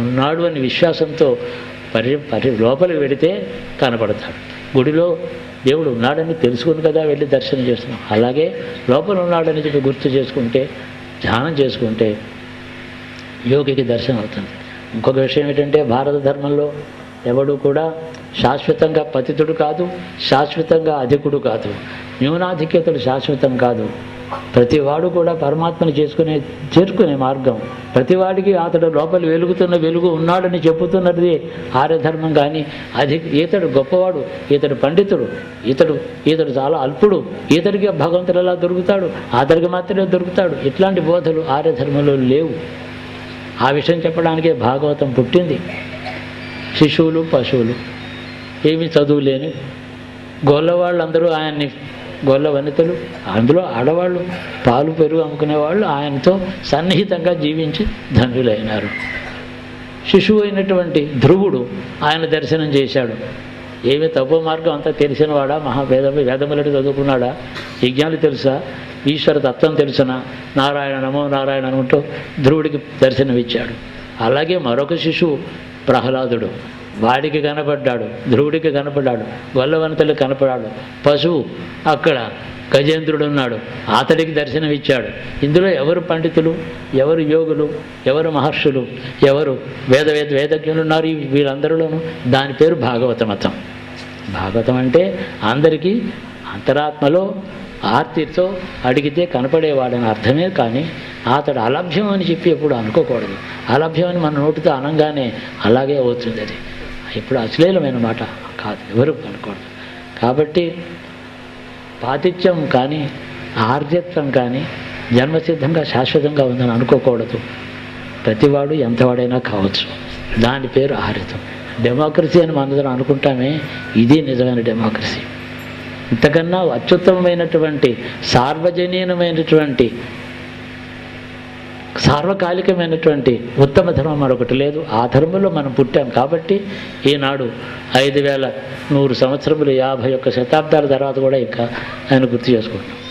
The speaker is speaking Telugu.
ఉన్నాడు అని విశ్వాసంతో పరి పరి లోపలికి వెడితే కనపడతాడు. గుడిలో దేవుడు ఉన్నాడని తెలుసుకుని కదా వెళ్ళి దర్శనం చేస్తున్నాం. అలాగే లోపల ఉన్నాడని చెప్పి గుర్తు చేసుకుంటే ధ్యానం చేసుకుంటే యోగికి దర్శనం అవుతుంది. ఇంకొక విషయం ఏంటంటే భారత ధర్మంలో ఎవడు కూడా శాశ్వతంగా పతితుడు కాదు శాశ్వతంగా అధికుడు కాదు. న్యూనాధిక్యతలు శాశ్వతం కాదు. ప్రతివాడు కూడా పరమాత్మని చేసుకునే చేరుకునే మార్గం. ప్రతివాడికి అతడు లోపల వెలుగుతున్న వెలుగు ఉన్నాడని చెప్పుతున్నది ఆర్యధర్మం కానీ అది ఈతడు గొప్పవాడు ఈతడు పండితుడు ఇతడు ఈతడు చాలా అల్పుడు ఈతడికి భగవంతుడు ఎలా దొరుకుతాడు? అతడికి మాత్రమే దొరుకుతాడు. ఇట్లాంటి బోధలు ఆర్యధర్మంలో లేవు. ఆ విషయం చెప్పడానికే భాగవతం పుట్టింది. శిశువులు పశువులు ఏమీ చదువులేని గొల్లవాళ్ళందరూ ఆయన్ని గొల్ల వనితలు. అందులో ఆడవాళ్ళు పాలు పెరుగు అమ్ముకునేవాళ్ళు ఆయనతో సన్నిహితంగా జీవించి ధనులైనారు. శిశువు అయినటువంటి ధ్రువుడు ఆయన దర్శనం చేశాడు. ఏమి తప్పు మార్గం అంతా తెలిసినవాడా? మహావేద వేదములని చదువుకున్నాడా? యజ్ఞాలు తెలుసా? ఈశ్వర తత్వం తెలుసునా? నారాయణ నమో నారాయణ అనుకుంటూ ధ్రువుడికి దర్శనమిచ్చాడు. అలాగే మరొక శిశువు ప్రహ్లాదుడు. వాడికి కనపడ్డాడు ధ్రువుడికి కనపడ్డాడు వల్లవంతులు కనపడాడు. పశువు అక్కడ గజేంద్రుడు ఉన్నాడు అతడికి దర్శనం ఇచ్చాడు. ఇందులో ఎవరు పండితులు ఎవరు యోగులు ఎవరు మహర్షులు ఎవరు వేద వేద వేదజ్ఞులు ఉన్నారు వీళ్ళందరిలోనూ? దాని పేరు భాగవత మతం. భాగవతం అంటే అందరికీ అంతరాత్మలో ఆర్తితో అడిగితే కనపడేవాడని అర్థమే కానీ అతడు అలభ్యం అని చెప్పి ఎప్పుడు అనుకోకూడదు. అలభ్యం అని మన నోటితో అనగానే అలాగే అవుతుంది అది. ఇప్పుడు అశ్లీలమైన మాట కాదు ఎవరు అనుకోరు కాబట్టి పాతిత్యం కానీ ఆర్జత్వం కానీ జన్మసిద్ధంగా శాశ్వతంగా ఉందని అనుకోకూడదు. ప్రతివాడు ఎంతవాడైనా కావచ్చు. దాని పేరు ఆర్యత్వం డెమోక్రసీ అని మనందరం అనుకుంటామే ఇది నిజమైన డెమోక్రసీ. ఇంతకన్నా అత్యుత్తమమైనటువంటి సార్వజనీనమైనటువంటి సార్వకాలికమైనటువంటి ఉత్తమ ధర్మం మరొకటి లేదు. ఆ ధర్మంలో మనం పుట్టాం కాబట్టి ఈనాడు ఐదు వేల నూరు సంవత్సరములు యాభై ఒక్క శతాబ్దాల తర్వాత కూడా ఇంకా ఆయన గుర్తు చేసుకుంటున్నాం.